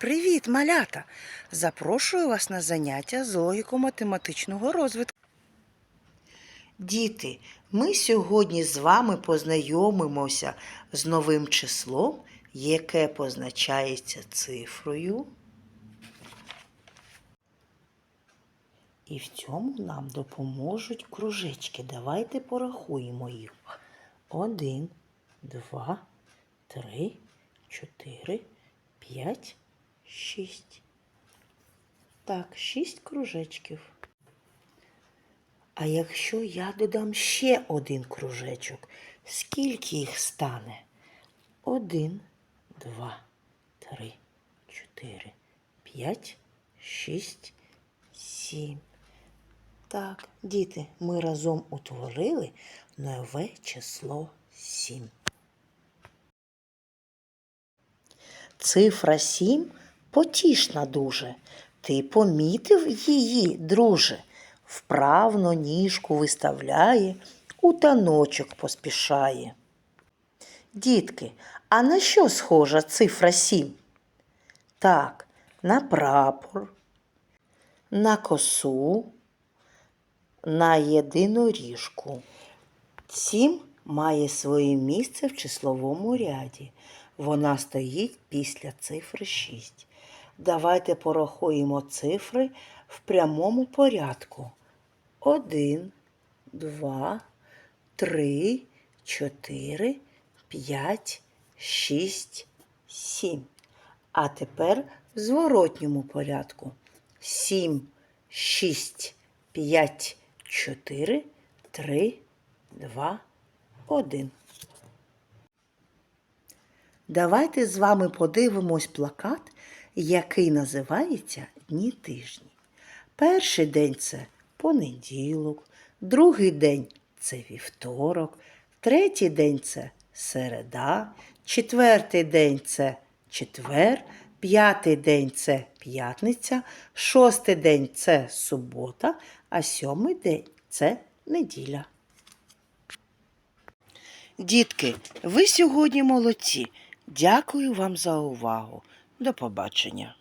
Привіт, малята! Запрошую вас на заняття з логіко-математичного розвитку. Діти, ми сьогодні з вами познайомимося з новим числом, яке позначається цифрою. І в цьому нам допоможуть кружечки. Давайте порахуємо їх. Один, два, три, чотири, п'ять, шість. Так, шість кружечків. А якщо я додам ще один кружечок, скільки їх стане? Один, два, три, чотири, п'ять, шість, сім. Так, діти, ми разом утворили нове число сім. Цифра сім потішна дуже. Ти помітив її, друже? Вправно ніжку виставляє, у таночок поспішає. Дітки, а на що схожа цифра сім? Так, на прапор, на косу, на єдиноріжку. Сім має своє місце в числовому ряді. Вона стоїть після цифри 6. Давайте порахуємо цифри в прямому порядку. 1, 2, 3, 4, 5, 6, 7. А тепер в зворотньому порядку. 7, 6, 5, 4, 3, 2, 1. Давайте з вами подивимось плакат, який називається Дні тижні. Перший день це понеділок, другий день це вівторок, третій день це середа, четвертий день це четвер, п'ятий день це п'ятниця, шостий день це субота, а сьомий день це неділя. Дітки, ви сьогодні молодці. Дякую вам за увагу. До побачення.